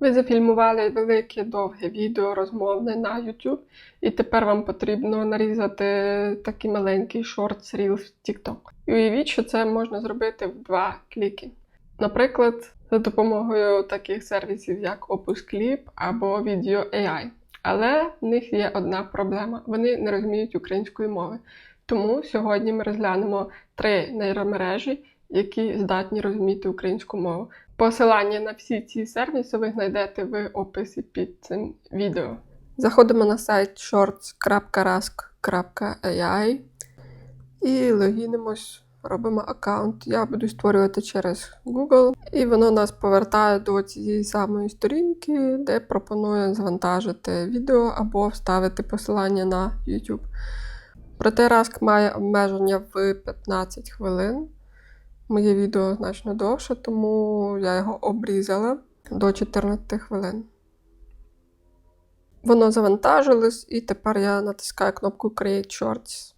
Ви зафільмували велике довге відео розмовне на YouTube, і тепер вам потрібно нарізати такий маленький шорт Reels в TikTok. І уявіть, що це можна зробити в два кліки. Наприклад, за допомогою таких сервісів, як Opus Clip або Video AI. Але в них є одна проблема: вони не розуміють української мови. Тому сьогодні ми розглянемо три нейромережі, які здатні розуміти українську мову. Посилання на всі ці сервіси ви знайдете в описі під цим відео. Заходимо на сайт shorts.rask.ai і логінимось, робимо аккаунт. Я буду створювати через Google, і воно нас повертає до цієї самої сторінки, де пропонує завантажити відео або вставити посилання на YouTube. Проте Rask має обмеження в 15 хвилин. Моє відео значно довше, тому я його обрізала до 14 хвилин. Воно завантажилось, і тепер я натискаю кнопку Create Shorts.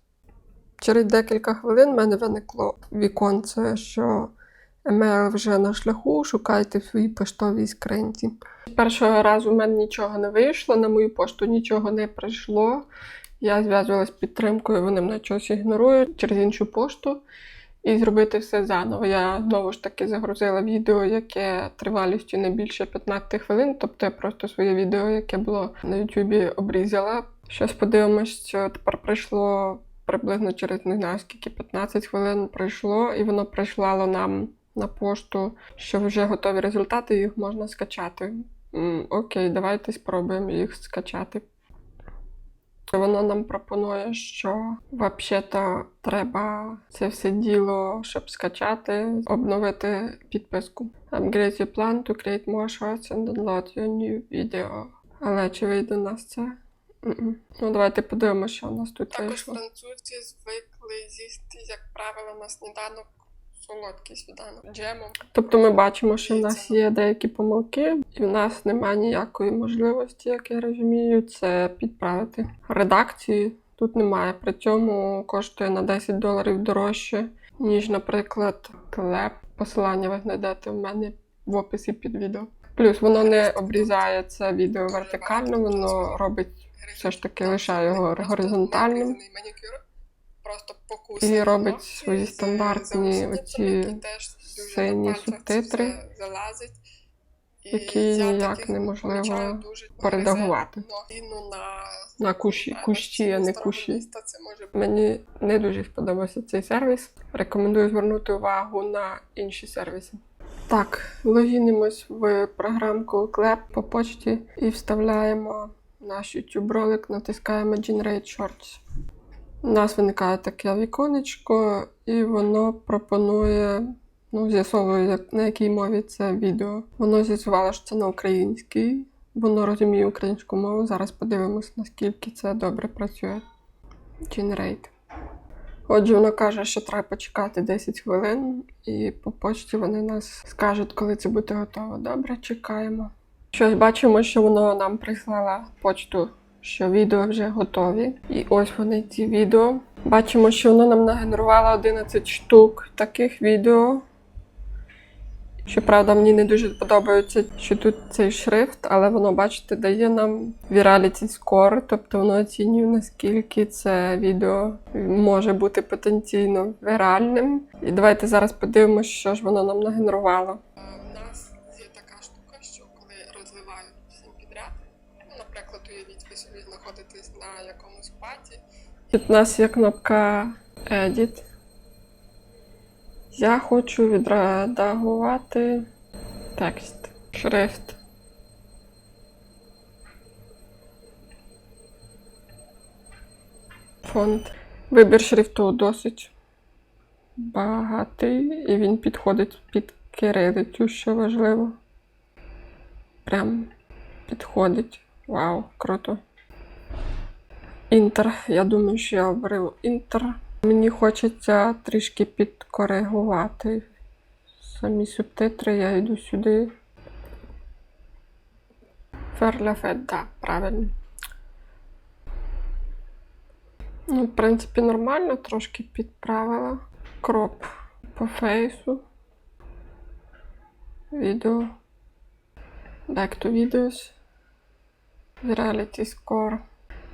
Через декілька хвилин в мене виникло віконце, що емейл вже на шляху, шукайте в своїй поштовій скринці. Першого разу в мене нічого не вийшло, на мою пошту нічого не прийшло. Я зв'язувалася з підтримкою, вони мене щось ігнорують через іншу пошту. І зробити все заново. Я знову ж таки загрузила відео, яке тривалістю не більше 15 хвилин. Тобто я просто своє відео, яке було на Ютубі, обрізала. Щось подивимось, що тепер прийшло приблизно через не знаю скільки 15 хвилин пройшло, і воно прийшло нам на пошту, що вже готові результати, їх можна скачати. Окей, давайте спробуємо їх скачати. Воно нам пропонує, що взагалі-то треба це все діло, щоб скачати, обновити підписку. Upgrade your plan to create more shorts and download your new video. Але чи вийде у нас це? М-м. Ну, давайте подивимося, що у нас тут Також вийшло. французькі звикли з'їсти, як правило, на сніданок солодкий сніданок джемом. Тобто ми бачимо, що в нас є деякі помилки, і в нас немає ніякої можливості, як я розумію, це підправити. Редакції тут немає. При цьому коштує на 10 доларів дорожче, ніж, наприклад, клеп. Посилання ви знайдете в мене в описі під відео. Плюс воно не обрізає це відео вертикально, воно робить все ж таки лишає його горизонтальним. Просто покусані І робить свої стандартні оці сині субтитри, залазить. Які ніяк неможливо ну, на кущі, кущі, а не кущі. Мені не дуже сподобався цей сервіс. Рекомендую звернути увагу на інші сервіси. Так, логінимось в програмку Clap по почті і вставляємо наш YouTube ролик, натискаємо Generate Shorts. У нас виникає таке віконечко, і воно пропонує, ну, з'ясовує, на якій мові це відео. Воно з'ясувало, що це на українській. Воно розуміє українську мову. Зараз подивимось, наскільки це добре працює. Generate. Отже, воно каже, що треба почекати 10 хвилин, і по почті вони нас скажуть, коли це буде готово. Добре, чекаємо. Щось бачимо, що воно нам прислало почту, що відео вже готові. І ось вони ці відео. Бачимо, що воно нам нагенерувало 11 штук таких відео. Щоправда, мені не дуже подобається, що тут цей шрифт, але воно, бачите, дає нам virality score, тобто воно оцінює, наскільки це відео може бути потенційно віральним. І давайте зараз подивимося, що ж воно нам нагенерувало. У нас є така штука, що коли розливають всім підряд, наприклад, уявіть, ви собі знаходитесь на якомусь паті, Тут у нас є кнопка Edit. Я хочу відредагувати текст, шрифт. Фонд. Вибір шрифту досить багатий, і він підходить під кирилицю, що важливо. Прям підходить. Вау, круто. Інтер. Я думаю, що я оберу інтер. Мені хочеться трішки підкоригувати самі субтитри. Я йду сюди. Ферляфет, так, правильно. Ну, в принципі, нормально, трошки підправила. Кроп по фейсу. Відео. Back to videos. Virality score.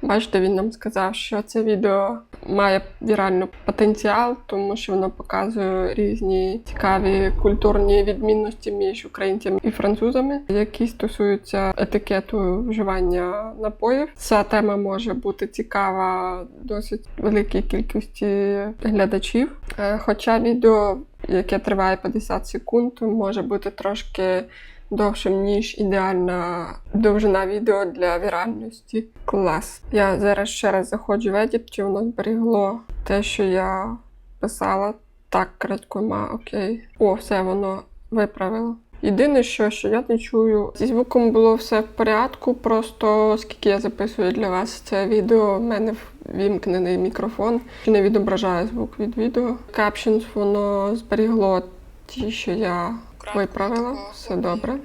Бачите, він нам сказав, що це відео має віральний потенціал, тому що воно показує різні цікаві культурні відмінності між українцями і французами, які стосуються етикету вживання напоїв. Ця тема може бути цікава досить великій кількості глядачів. Е, Хоча відео, яке триває 50 секунд, може бути трошки довшим, ніж ідеальна довжина відео для віральності. Клас. Я зараз ще раз заходжу в edit, чи воно зберігло те, що я писала. Так, крадькома, окей. О, все воно виправило. Єдине, що, що я не чую. Зі звуком було все в порядку, просто оскільки я записую для вас це відео, в мене вімкнений мікрофон, що не відображає звук від відео. Captions воно зберігло ті, що я виправила. Все добре.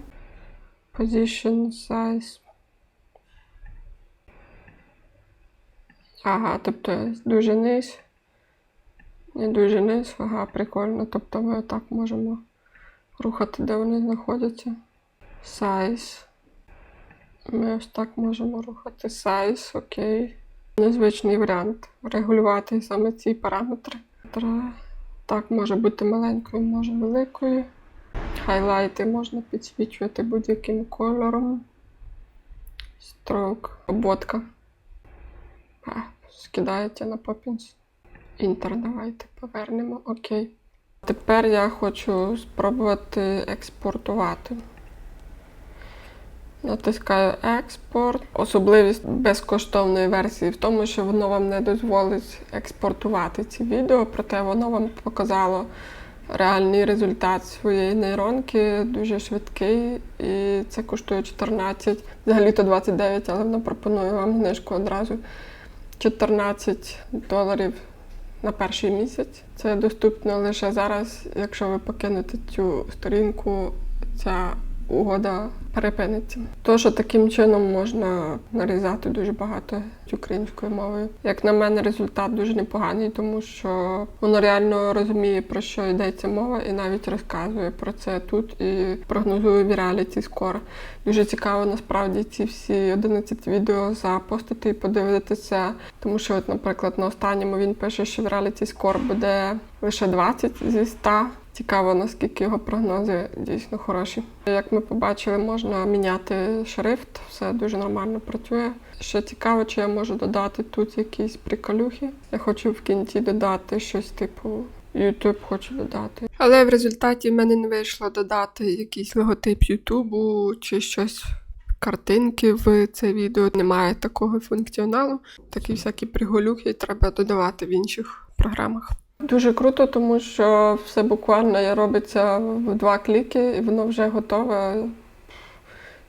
Position size. Ага, тобто дуже низ. Не дуже низ, ага, прикольно. Тобто ми отак можемо рухати, де вони знаходяться. Size. Ми ось так можемо рухати. Size, окей. Незвичний варіант. Регулювати саме ці параметри. Так, може бути маленькою, може великою. Хайлайти можна підсвічувати будь-яким кольором. Строк, обводка. А, скидається на Poppins. Інтер давайте повернемо. Окей. Тепер я хочу спробувати експортувати. Натискаю експорт. Особливість безкоштовної версії в тому, що воно вам не дозволить експортувати ці відео, проте воно вам показало реальний результат своєї нейронки, дуже швидкий, і це коштує 14, взагалі-то 29, але вона пропонує вам знижку одразу 14 доларів на перший місяць. Це доступно лише зараз, якщо ви покинете цю сторінку, ця угода перепиниться. То, що таким чином можна нарізати дуже багато українською мовою. Як на мене, результат дуже непоганий, тому що воно реально розуміє, про що йдеться мова, і навіть розказує про це тут і прогнозує віраліті скоро. Дуже цікаво насправді ці всі 11 відео запостити і подивитися. Тому що, от, наприклад, на останньому він пише, що віраліті скор буде лише 20 зі 100. Цікаво, наскільки його прогнози дійсно хороші. Як ми побачили, можна міняти шрифт, все дуже нормально працює. Ще цікаво, чи я можу додати тут якісь приколюхи. Я хочу в кінці додати щось типу YouTube хочу додати. Але в результаті в мене не вийшло додати якийсь логотип Ютубу чи щось. Картинки в це відео немає такого функціоналу. Такі всякі приголюхи треба додавати в інших програмах. Дуже круто, тому що все буквально робиться в два кліки, і воно вже готове.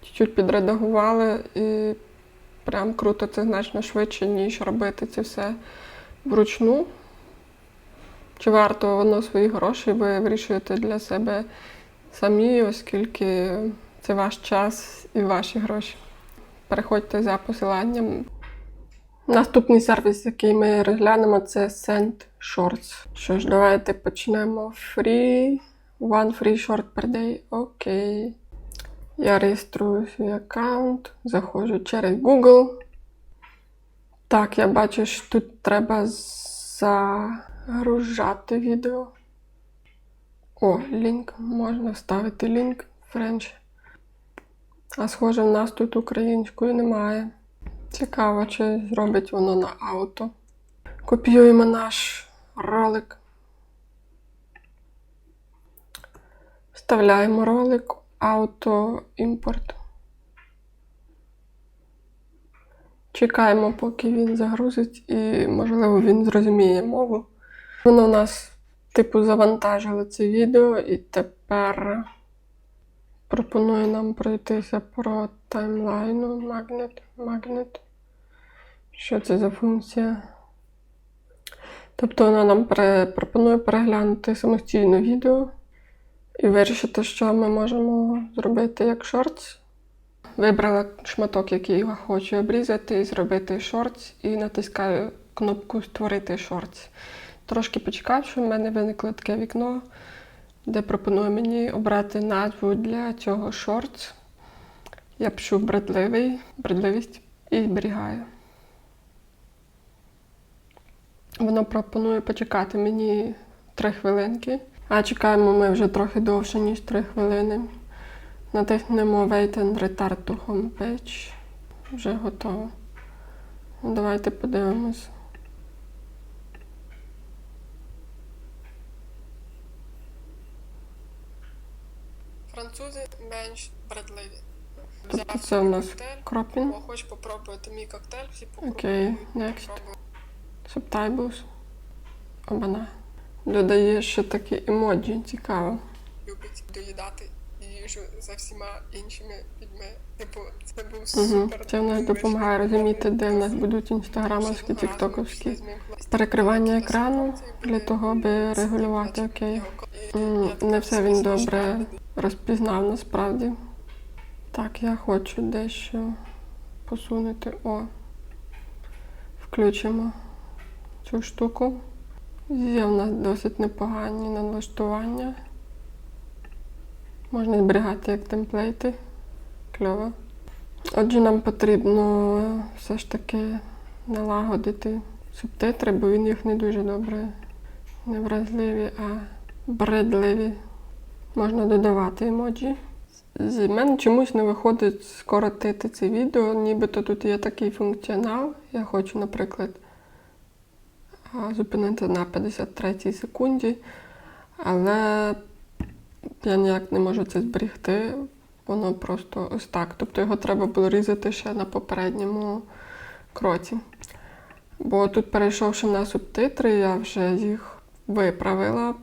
Чуть-чуть підредагували, і прям круто, це значно швидше, ніж робити це все вручну. Чи варто воно свої гроші, ви вирішуєте для себе самі, оскільки це ваш час і ваші гроші. Переходьте за посиланням. Наступний сервіс, який ми розглянемо, це Send Shorts. Що ж, давайте почнемо. Free. One free short per day. Окей. Я реєструю свій аккаунт, заходжу через Google. Так, я бачу, що тут треба загружати відео. О, лінк. Можна вставити лінк French. А схоже, в нас тут української немає. Цікаво, чи зробить воно на ауто. Копіюємо наш ролик. Вставляємо ролик, ауто, імпорт. Чекаємо, поки він загрузить, і, можливо, він зрозуміє мову. Воно у нас, типу, завантажило це відео, і тепер пропонує нам пройтися про таймлайну магнет. магнет. Що це за функція? Тобто вона нам пропонує переглянути самостійно відео і вирішити, що ми можемо зробити як шортс. Вибрала шматок, який я хочу обрізати, і зробити шортс, і натискаю кнопку Створити шортс. Трошки почекавши, в мене виникло таке вікно, де пропонує мені обрати назву для цього шортс. Я пишу бредливий, бредливість і зберігаю. Воно пропонує почекати мені 3 хвилинки. А чекаємо ми вже трохи довше, ніж 3 хвилини. Натиснемо Wait and Return to Homepage. Вже готово. Ну, Давайте подивимось. Французи менш бредливі. Взяв Це у нас коктейль, Кропін. О, хочеш попробувати мій коктейль, всі попробують. Окей, next. Попробуй. Subtitles. Обана. Додає ще такі емоджі, цікаво. Любить доїдати їжу за всіма іншими людьми. Типу, це був Угу. Це в нас допомагає розуміти, де в нас будуть інстаграмовські, тіктоковські. Перекривання екрану для того, аби регулювати, окей. Не все він добре розпізнав насправді. Так, я хочу дещо посунути. О. Включимо цю штуку. Є в нас досить непогані налаштування. Можна зберігати як темплейти. Кльово. Отже, нам потрібно все ж таки налагодити субтитри, бо він їх не дуже добре не вразливі, а бредливі. Можна додавати емоджі. З мене чомусь не виходить скоротити це відео, нібито тут є такий функціонал. Я хочу, наприклад, зупинити на 53 секунді, але я ніяк не можу це зберігти. Воно просто ось так. Тобто його треба було різати ще на попередньому кроці. Бо тут, перейшовши на субтитри, я вже їх виправила.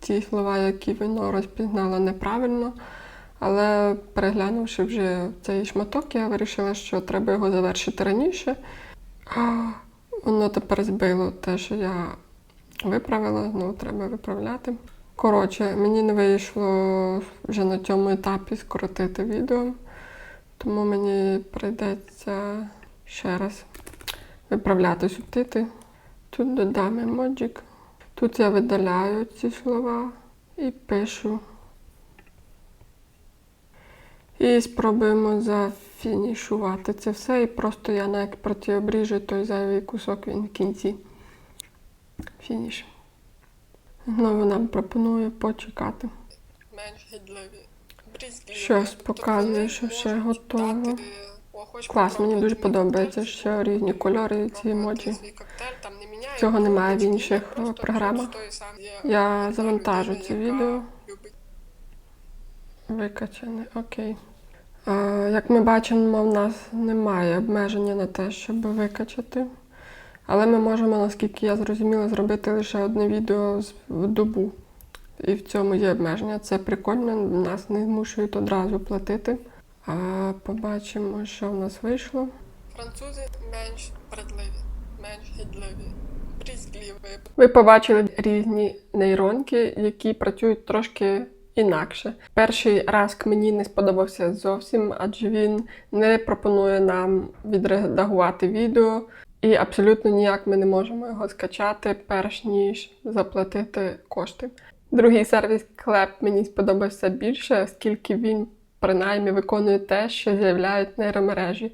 Ті слова, які воно розпізнало неправильно. Але переглянувши вже цей шматок, я вирішила, що треба його завершити раніше. Воно тепер збило те, що я виправила, знову треба виправляти. Коротше, мені не вийшло вже на цьому етапі скоротити відео, тому мені прийдеться ще раз виправляти субтитри. Тут додам емоджик. Тут я видаляю ці слова і пишу. І спробуємо зафінішувати це все. І просто я на експорті обріжу той зайвий кусок він в кінці. Фініш. Знову нам пропонує почекати. Щось Тобто показує, що ще готово. дати, «О, хочеш Клас, мені дуже подобається, коктейль?» що різні кольори ці емоджі. Цього немає в інших, е, програмах. є Я завантажу це відео. Викачане, окей. Як ми бачимо, в нас немає обмеження на те, щоб викачати. Але ми можемо, наскільки я зрозуміла, зробити лише одне відео в добу. І в цьому є обмеження. Це прикольно, нас не змушують одразу платити. А побачимо, що в нас вийшло. Французи менш бредливі, менш гідливі, брізгливі. Ви побачили різні нейронки, які працюють трошки інакше. Перший раз мені не сподобався зовсім, адже він не пропонує нам відредагувати відео, і абсолютно ніяк ми не можемо його скачати, перш ніж заплатити кошти. Другий сервіс Клеп мені сподобався більше, оскільки він принаймні виконує те, що заявляють нейромережі.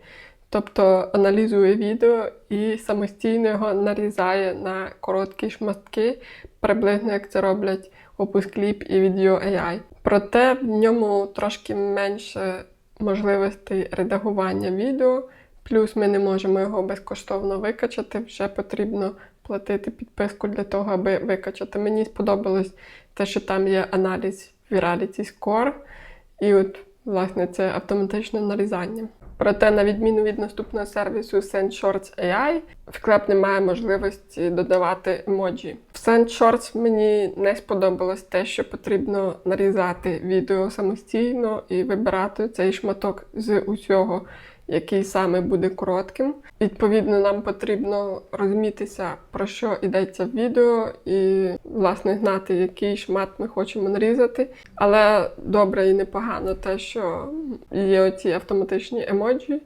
Тобто аналізує відео і самостійно його нарізає на короткі шматки, приблизно як це роблять OpusClip і Video AI. Проте в ньому трошки менше можливостей редагування відео, плюс ми не можемо його безкоштовно викачати, вже потрібно платити підписку для того, аби викачати. Мені сподобалось те, що там є аналіз Virality Score, і от, власне, це автоматичне нарізання. Проте, на відміну від наступного сервісу SendShorts AI, вклеп не має можливості додавати емоджі. В SendShorts мені не сподобалось те, що потрібно нарізати відео самостійно і вибирати цей шматок з усього, який саме буде коротким. Відповідно, нам потрібно розумітися, про що йдеться в відео, і власне знати, який шмат ми хочемо нарізати. Але добре і непогано те, що є оці автоматичні емоджі.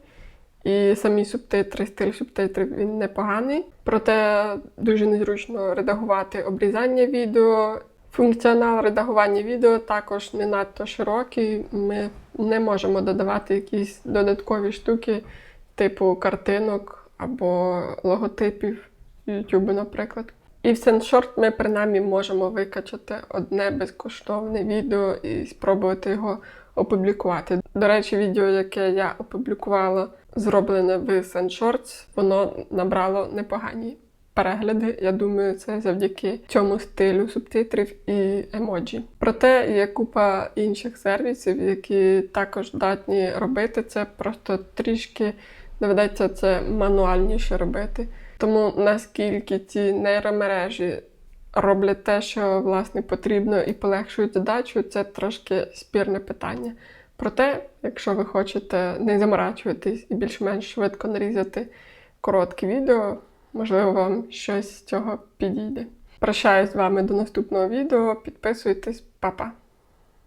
І самі субтитри, стиль субтитрів він непоганий. Проте дуже незручно редагувати обрізання відео. Функціонал редагування відео також не надто широкий. Ми не можемо додавати якісь додаткові штуки, типу картинок або логотипів YouTube, наприклад. І в SendShort ми принаймні можемо викачати одне безкоштовне відео і спробувати його опублікувати. До речі, відео, яке я опублікувала, зроблене в SendShorts, воно набрало непогані перегляди. Я думаю, це завдяки цьому стилю субтитрів і емоджі. Проте є купа інших сервісів, які також здатні робити це, просто трішки доведеться це мануальніше робити. Тому наскільки ці нейромережі роблять те, що власне потрібно, і полегшують задачу, це трошки спірне питання. Проте, якщо ви хочете не заморачуватись і більш-менш швидко нарізати коротке відео, можливо, вам щось з цього підійде. Прощаюсь з вами до наступного відео. Підписуйтесь, па-па!